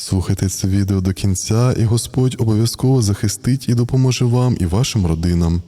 Слухайте це відео до кінця, і Господь обов'язково захистить і допоможе вам і вашим родинам.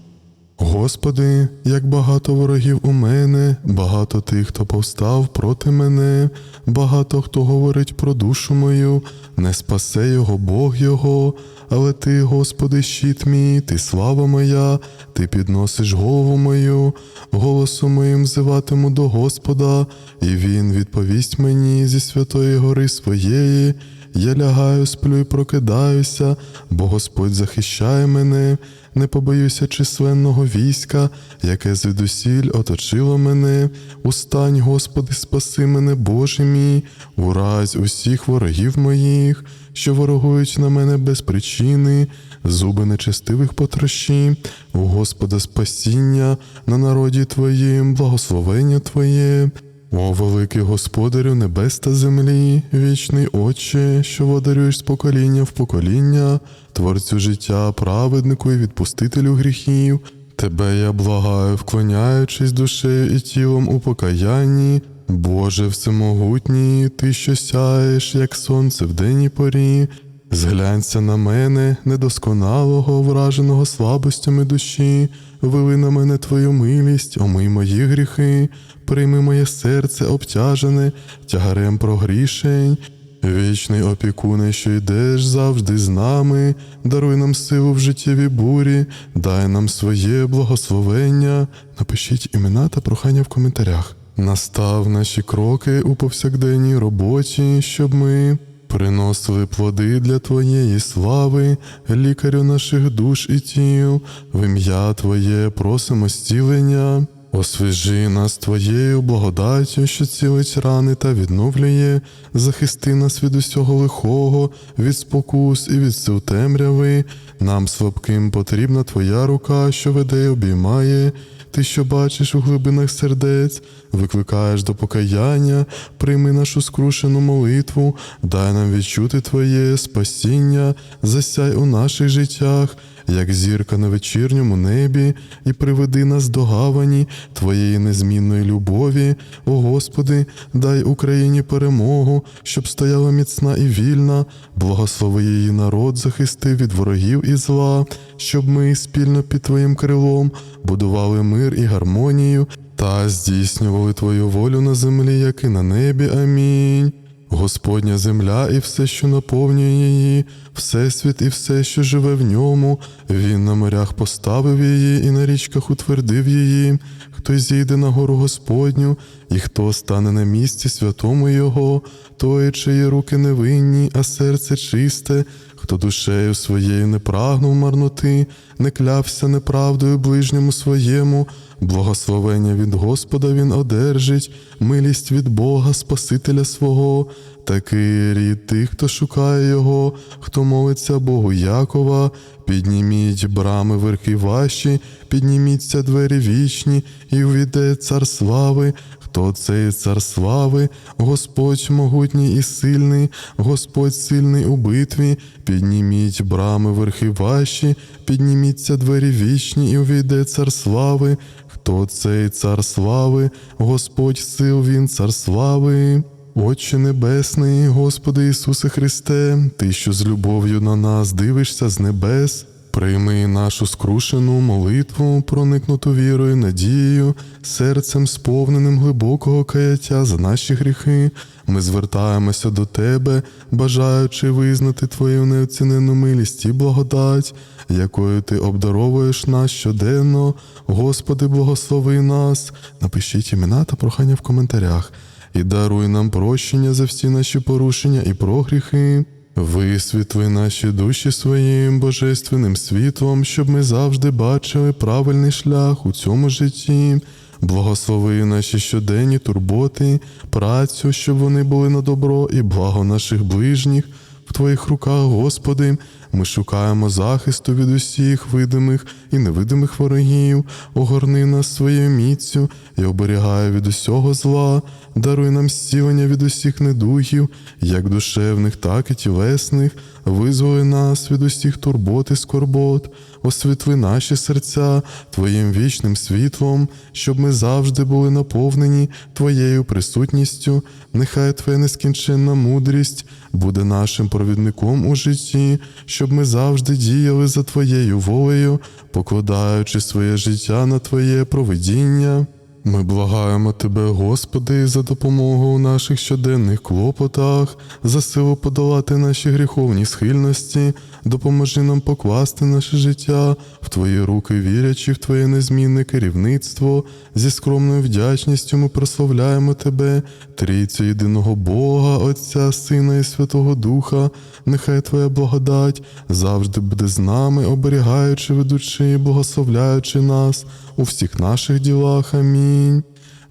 Господи, як багато ворогів у мене, багато тих, хто повстав проти мене, багато хто говорить про душу мою, не спасе його Бог його, але ти, Господи, щит мій, ти слава моя, ти підносиш голову мою, голосом моїм взиватиму до Господа, і Він відповість мені зі святої гори своєї. Я лягаю, сплю і прокидаюся, бо Господь захищає мене, не побоюся численного війська, яке звідусіль оточило мене. Устань, Господи, спаси мене, Боже мій, уразь усіх ворогів моїх, що ворогують на мене без причини, зуби нечестивих потрощі, у Господа спасіння на народі Твоїм, благословення Твоє. О, великий Господарю небес та землі, вічний Отче, що водарюєш з покоління в покоління, творцю життя, праведнику і відпустителю гріхів. Тебе я благаю, вклоняючись душею і тілом у покаянні. Боже всемогутній, ти, що сяєш, як сонце в денній порі, Зглянься на мене, недосконалого, враженого слабостями душі, вели на мене твою милість, омий мої гріхи, прийми моє серце обтяжене тягарем прогрішень. Вічний опікуне, що йдеш завжди з нами, даруй нам силу в життєвій бурі, дай нам своє благословення. Напишіть імена та прохання в коментарях. Настав наші кроки у повсякденній роботі, щоб ми приносили плоди для Твоєї слави, лікарю наших душ і тіл, в ім'я Твоє просимо зцілення. Освіжи нас Твоєю благодаттю, що цілить рани та відновлює, захисти нас від усього лихого, від спокус і від сил темряви. Нам слабким потрібна Твоя рука, що веде і обіймає. Ти, що бачиш у глибинах сердець, викликаєш до покаяння, прийми нашу скрушену молитву, дай нам відчути Твоє спасіння, засяй у наших життях, як зірка на вечірньому небі, і приведи нас до гавані Твоєї незмінної любові. О Господи, дай Україні перемогу, щоб стояла міцна і вільна, благослови її народ, захисти від ворогів і зла, щоб ми спільно під Твоїм крилом будували мир і гармонію та здійснювали Твою волю на землі, як і на небі. Амінь. Господня земля і все, що наповнює її, всесвіт і все, що живе в ньому, він на морях поставив її і на річках утвердив її. Хто зійде на гору Господню, і хто стане на місці святому Його, той, чиї руки невинні, а серце чисте, хто душею своєю не прагнув марноти, не клявся неправдою ближньому своєму, благословення від Господа він одержить, милість від Бога, Спасителя свого, такий рід тих, хто шукає Його, хто молиться Богу Якова, підніміть брами верхи ваші, підніміться двері вічні, і увійде цар слави. Хто цей цар слави, Господь могутній і сильний, Господь сильний у битві, підніміть брами верхи ваші, підніміться двері вічні, і увійде цар слави. Хто цей цар слави, Господь сил він цар слави. Отче Небесний, Господи Ісусе Христе, Ти, що з любов'ю на нас дивишся з небес, прийми нашу скрушену молитву, проникнуту вірою, надією, серцем сповненим глибокого каяття за наші гріхи. Ми звертаємося до Тебе, бажаючи визнати Твою неоцінену милість і благодать, якою Ти обдаровуєш нас щоденно. Господи, благослови нас. Напишіть імена та прохання в коментарях і даруй нам прощення за всі наші порушення і прогріхи. Висвітли наші душі своїм божественним світлом, щоб ми завжди бачили правильний шлях у цьому житті. Благослови наші щоденні турботи, працю, щоб вони були на добро і благо наших ближніх. В Твоїх руках, Господи, Ми шукаємо захисту від усіх видимих і невидимих ворогів, огорни нас своєю міцю. І оберігай від усього зла, даруй нам зцілення від усіх недугів, як душевних, так і тілесних, визволи нас від усіх турбот і скорбот, освітли наші серця Твоїм вічним світлом, щоб ми завжди були наповнені Твоєю присутністю, нехай Твоя нескінченна мудрість буде нашим провідником у житті, щоб ми завжди діяли за Твоєю волею, покладаючи своє життя на Твоє провидіння. Ми благаємо Тебе, Господи, за допомогу у наших щоденних клопотах, за силу подолати наші гріховні схильності, допоможи нам покласти наше життя в Твої руки, вірячи в Твоє незмінне керівництво. Зі скромною вдячністю ми прославляємо Тебе, Трійцю єдиного Бога, Отця, Сина і Святого Духа. Нехай Твоя благодать завжди буде з нами, оберігаючи, ведучи і благословляючи нас у всіх наших ділах. Амінь.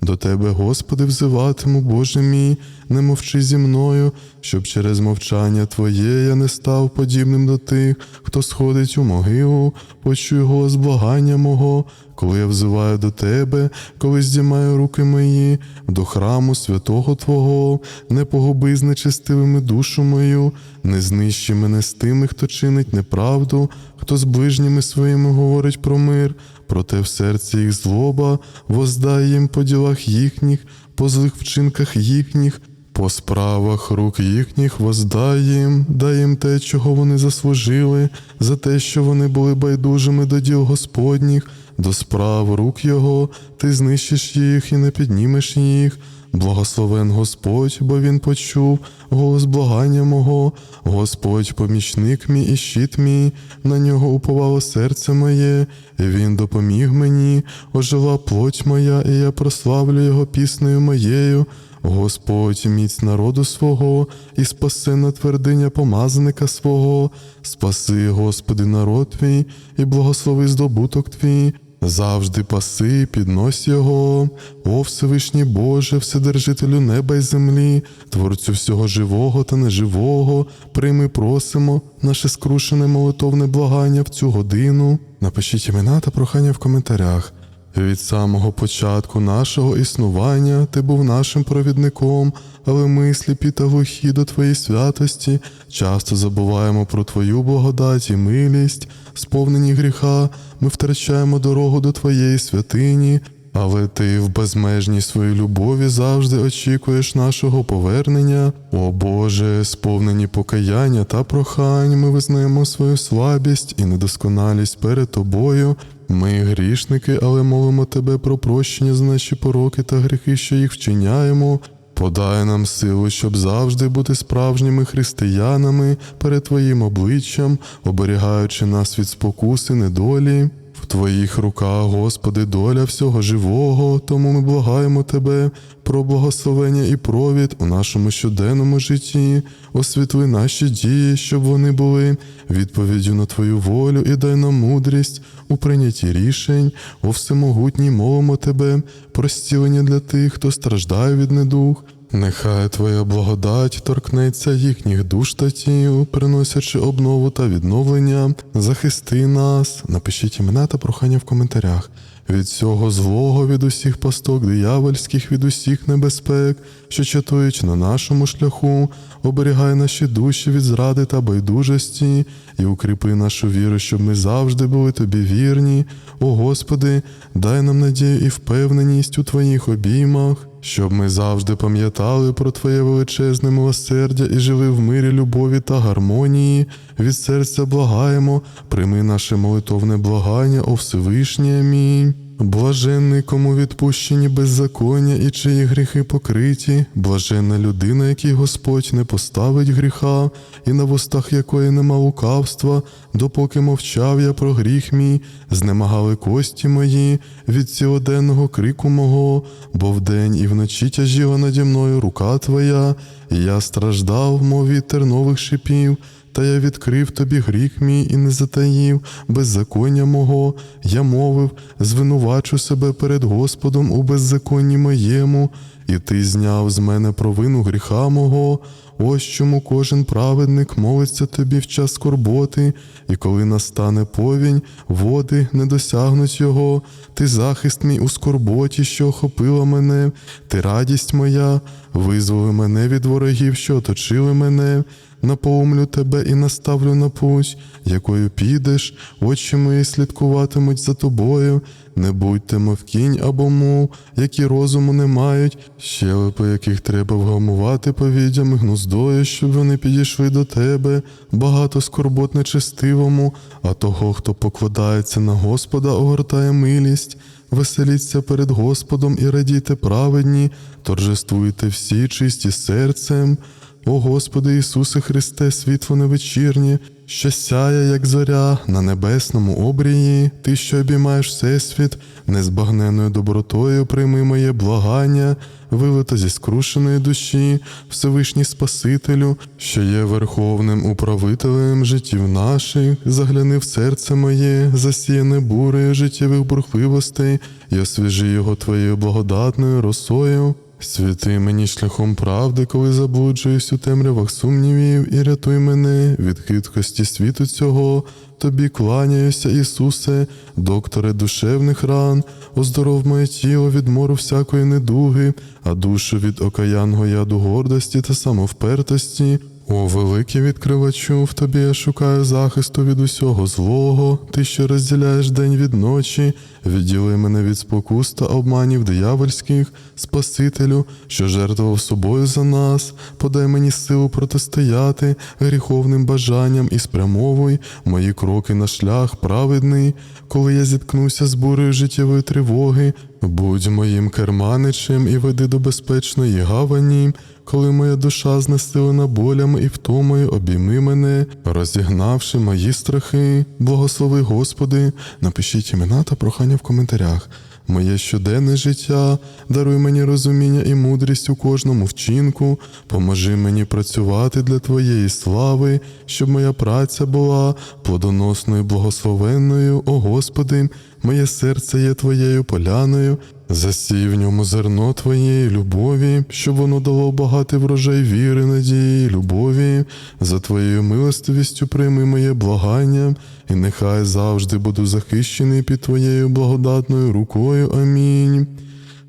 До Тебе, Господи, взиватиму, Боже мій, не мовчи зі мною, щоб через мовчання Твоє я не став подібним до тих, хто сходить у могилу, почуй голос благання мого, коли я взиваю до Тебе, коли здіймаю руки мої, до храму святого Твого, не погуби з нечестивими душу мою, не знищи мене з тими, хто чинить неправду, хто з ближніми своїми говорить про мир, проте в серці їх злоба, воздай їм по ділах їхніх, по злих вчинках їхніх, по справах рук їхніх воздай їм, дай їм те, чого вони заслужили, за те, що вони були байдужими до діл Господніх, до справ рук Його, ти знищиш їх і не піднімеш їх. Благословен Господь, бо Він почув голос благання мого, Господь помічник мій і щит мій, на нього уповало серце моє, і Він допоміг мені, ожила плоть моя, і я прославлю Його піснею моєю. Господь міць народу свого, і спаси на твердиня помазаника свого, спаси, Господи, народ твій, і благослови здобуток твій. Завжди паси, піднось його, о Всевишній Боже, Вседержителю неба й землі, Творцю всього живого та неживого, прийми, просимо наше скрушене молитовне благання в цю годину. Напишіть імена та прохання в коментарях. Від самого початку нашого існування ти був нашим провідником, але ми, сліпі та глухі до Твоєї святості, часто забуваємо про Твою благодать і милість, сповнені гріха, ми втрачаємо дорогу до Твоєї святині, але Ти в безмежній своїй любові завжди очікуєш нашого повернення. О Боже, сповнені покаяння та прохань, ми визнаємо свою слабість і недосконалість перед Тобою. Ми грішники, але молимо Тебе про прощення за наші пороки та гріхи, що їх вчиняємо. Подай нам силу, щоб завжди бути справжніми християнами перед Твоїм обличчям, оберігаючи нас від спокуси, недолі. Твоїх руках, Господи, доля всього живого, тому ми благаємо Тебе про благословення і провід у нашому щоденному житті, освітли наші дії, щоб вони були відповіддю на Твою волю і дай нам мудрість у прийнятті рішень, о всемогутній молимо Тебе, про зцілення для тих, хто страждає від недух. Нехай Твоя благодать торкнеться їхніх душ та тіл, приносячи обнову та відновлення, захисти нас. Напишіть імена та прохання в коментарях. Від цього злого, від усіх пасток диявольських, від усіх небезпек, що чатують на нашому шляху, оберігай наші душі від зради та байдужості, і укріпи нашу віру, щоб ми завжди були тобі вірні. О Господи, дай нам надію і впевненість у Твоїх обіймах, щоб ми завжди пам'ятали про Твоє величезне милосердя і жили в мирі, любові та гармонії. Від серця благаємо, прийми наше молитовне благання, о Всевишнє. Амінь. Блаженний, кому відпущені беззаконня і чиї гріхи покриті, блаженна людина, якій Господь не поставить гріха, і на вустах якої нема лукавства, допоки мовчав я про гріх мій, знемагали кості мої від цілоденного крику мого, бо вдень і вночі тяжіла наді мною рука Твоя, і я страждав, мов вітер нових шипів. Та я відкрив тобі гріх мій і не затаїв беззаконня мого. Я мовив, звинувачу себе перед Господом у беззаконні моєму, і ти зняв з мене провину гріха мого. Ось чому кожен праведник молиться тобі в час скорботи, і коли настане повінь, води не досягнуть його. Ти захист мій у скорботі, що охопила мене, ти радість моя, визволи мене від ворогів, що оточили мене. Наповню тебе і наставлю на путь, якою підеш, очі мої слідкуватимуть за тобою. Не будьте, мов кінь або мов, які розуму не мають, щелепи, яких треба вгамувати повідями гнуздою, щоб вони підійшли до тебе, багато скорбот нечестивому, а того, хто покладається на Господа, огортає милість. Веселіться перед Господом і радійте праведні, торжествуйте всі чисті серцем. О Господи Ісусе Христе, світло невечірнє, що сяє, як зоря на небесному обрії, Ти, що обіймаєш всесвіт, незбагненною добротою прийми моє благання, вилито зі скрушеної душі, Всевишній Спасителю, що є верховним управителем життів наших, загляни в серце моє, засіяне бурею життєвих бурхливостей, і освіжи його твоєю благодатною росою. Святи мені шляхом правди, коли заблуджуюсь у темрявах сумнівів, і рятуй мене від хиткості світу цього. Тобі кланяюся, Ісусе, докторе душевних ран, оздоров моє тіло від мору всякої недуги, а душу від окаянного яду гордості та самовпертості. О, великий відкривачу, в тобі я шукаю захисту від усього злого, ти, що розділяєш день від ночі, відділи мене від спокус та обманів диявольських, Спасителю, що жертвував собою за нас, подай мені силу протистояти гріховним бажанням і спрямовуй мої кроки на шлях праведний, коли я зіткнуся з бурею життєвої тривоги, будь моїм керманичем і веди до безпечної гавані. Коли моя душа знесилена болями і втомою, обійми мене, розігнавши мої страхи, благослови Господи, напишіть імена та прохання в коментарях. Моє щоденне життя, даруй мені розуміння і мудрість у кожному вчинку, поможи мені працювати для Твоєї слави, щоб моя праця була плодоносною, благословенною, о Господи, моє серце є Твоєю поляною, засій в ньому зерно Твоєї любові, щоб воно дало багатий врожай віри, надії, любові, за Твоєю милостивістю прийми моє благання, і нехай завжди буду захищений під Твоєю благодатною рукою. Амінь.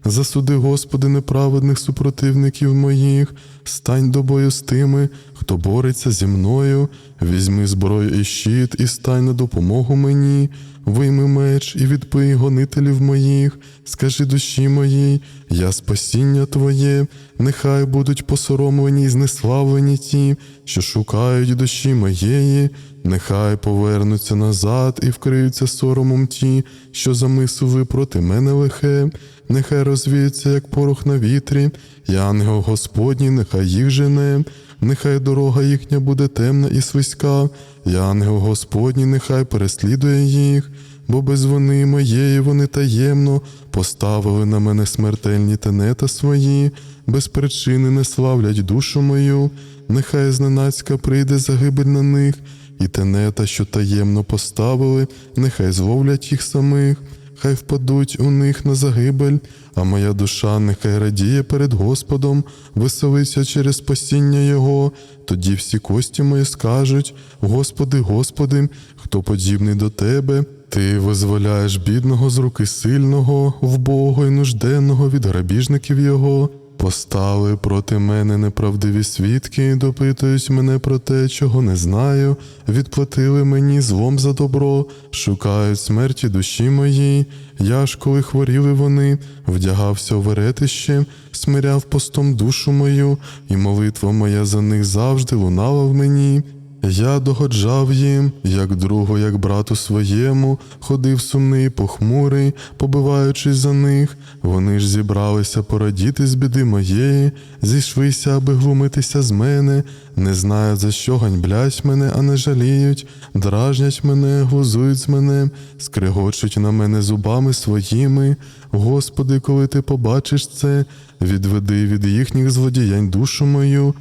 Засуди, Господи, неправедних супротивників моїх, стань до бою з тими, хто бореться зі мною, візьми зброю і щит, і стань на допомогу мені, вийми меч і відпий гонителів моїх, скажи душі моїй, я спасіння Твоє, нехай будуть посоромлені і знеславлені ті, що шукають душі моєї, нехай повернуться назад і вкриються соромом ті, що замислили проти мене лихе. Нехай розвіються, як порох на вітрі, і ангел Господній, нехай їх жене, нехай дорога їхня буде темна і свиська, і ангел Господній, нехай переслідує їх, бо без вони моєї вони таємно поставили на мене смертельні тенета свої, без причини не славлять душу мою, нехай зненацька прийде загибель на них, і тенета, що таємно поставили, нехай зловлять їх самих хай впадуть у них на загибель, а моя душа нехай радіє перед Господом, веселиться через спасіння Його. Тоді всі кості мої скажуть: Господи, Господи, хто подібний до Тебе. Ти визволяєш бідного з руки сильного, вбого й нужденного від грабіжників його. Постали проти мене неправдиві свідки, допитують мене про те, чого не знаю, відплатили мені злом за добро, шукають смерті душі моїй. Я ж, коли хворіли вони, вдягався в веретище, смиряв постом душу мою, і молитва моя за них завжди лунала в мені. Я догоджав їм, як другу, як брату своєму, ходив сумний, похмурий, побиваючись за них. Вони ж зібралися порадіти з біди моєї, зійшлися, аби глумитися з мене, не знають, за що ганьблять мене, а не жаліють, дражнять мене, глузують з мене, скригочуть на мене зубами своїми. Господи, коли ти побачиш це, відведи від їхніх злодіянь душу мою.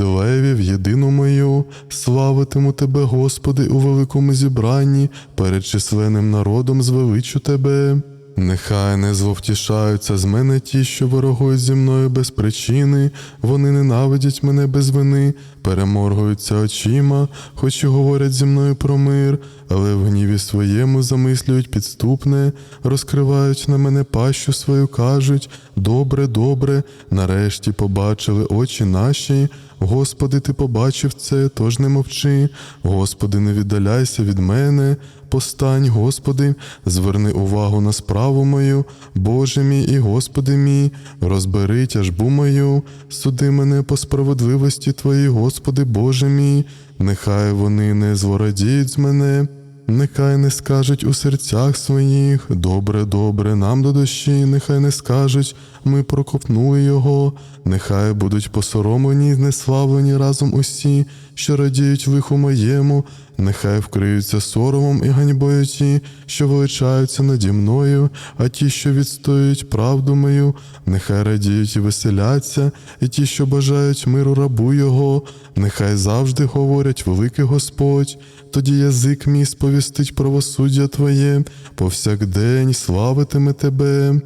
Левів єдину мою, славитиму Тебе, Господи, у великому зібранні, перед численним народом звеличу Тебе. Нехай не зловтішаються з мене ті, що ворогують зі мною без причини, вони ненавидять мене без вини, переморгуються очима, хоч і говорять зі мною про мир, але в гніві своєму замислюють підступне, розкривають на мене пащу свою, кажуть: добре, добре, нарешті побачили очі наші. Господи, ти побачив це, тож не мовчи. Господи, не віддаляйся від мене. Постань, Господи, зверни увагу на справу мою, Боже мій і Господи мій, розбери тяжбу мою, суди мене по справедливості Твоїй, Господи Боже мій, нехай вони не звородіють з мене. Нехай не скажуть у серцях своїх, добре, добре, нам до душі, нехай не скажуть, ми прокопнули його, нехай будуть посоромлені й знеславлені разом усі, що радіють лиху моєму, нехай вкриються соромом і ганьбою ті, що величаються наді мною, а ті, що відстоюють правду мою, нехай радіють і веселяться, і ті, що бажають миру рабу його, нехай завжди говорять великий Господь. Тоді язик мій сповістить правосуддя Твоє, повсякдень славитиме Тебе.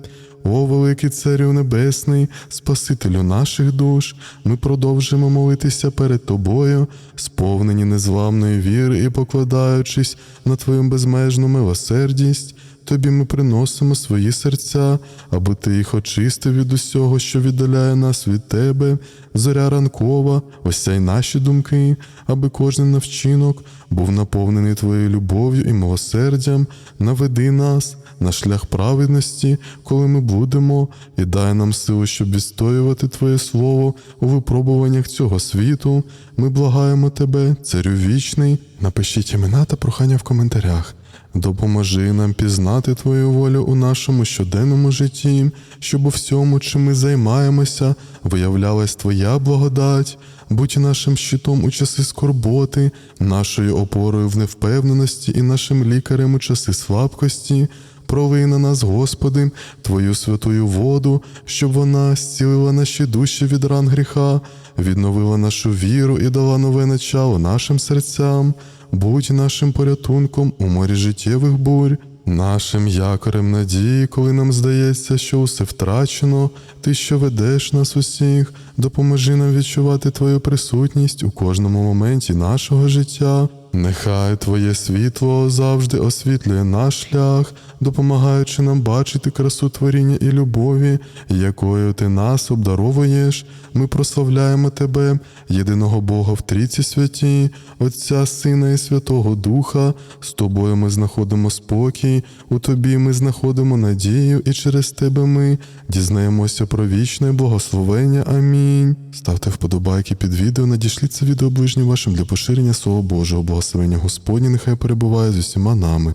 О, великий Царю Небесний, Спасителю наших душ, ми продовжимо молитися перед Тобою, сповнені незламної віри і покладаючись на Твою безмежну милосердість. Тобі ми приносимо свої серця, аби ти їх очистив від усього, що віддаляє нас від тебе, зоря ранкова, осяй наші думки, аби кожен навчинок був наповнений твоєю любов'ю і милосердям, наведи нас на шлях праведності, коли ми будемо, і дай нам силу, щоб відстоювати Твоє Слово у випробуваннях цього світу. Ми благаємо Тебе, Царю вічний. Напишіть імена та прохання в коментарях. Допоможи нам пізнати Твою волю у нашому щоденному житті, щоб у всьому, чим ми займаємося, виявлялась Твоя благодать. Будь нашим щитом у часи скорботи, нашою опорою в невпевненості і нашим лікарем у часи слабкості. Пролий на нас, Господи, Твою святую воду, щоб вона зцілила наші душі від ран гріха, відновила нашу віру і дала нове начало нашим серцям. Будь нашим порятунком у морі життєвих бурь, нашим якорем надії, коли нам здається, що усе втрачено, ти, що ведеш нас усіх, допоможи нам відчувати Твою присутність у кожному моменті нашого життя. Нехай Твоє світло завжди освітлює наш шлях, допомагаючи нам бачити красу творіння і любові, якою ти нас обдаровуєш. Ми прославляємо Тебе, єдиного Бога в Трійці святі, Отця, Сина і Святого Духа. З тобою ми знаходимо спокій, у тобі ми знаходимо надію, і через тебе ми дізнаємося про вічне благословення. Амінь. Ставте вподобайки під відео, надішліть це відео ближнім вашим для поширення Слова Божого. Благословення Господні нехай перебуває з усіма нами.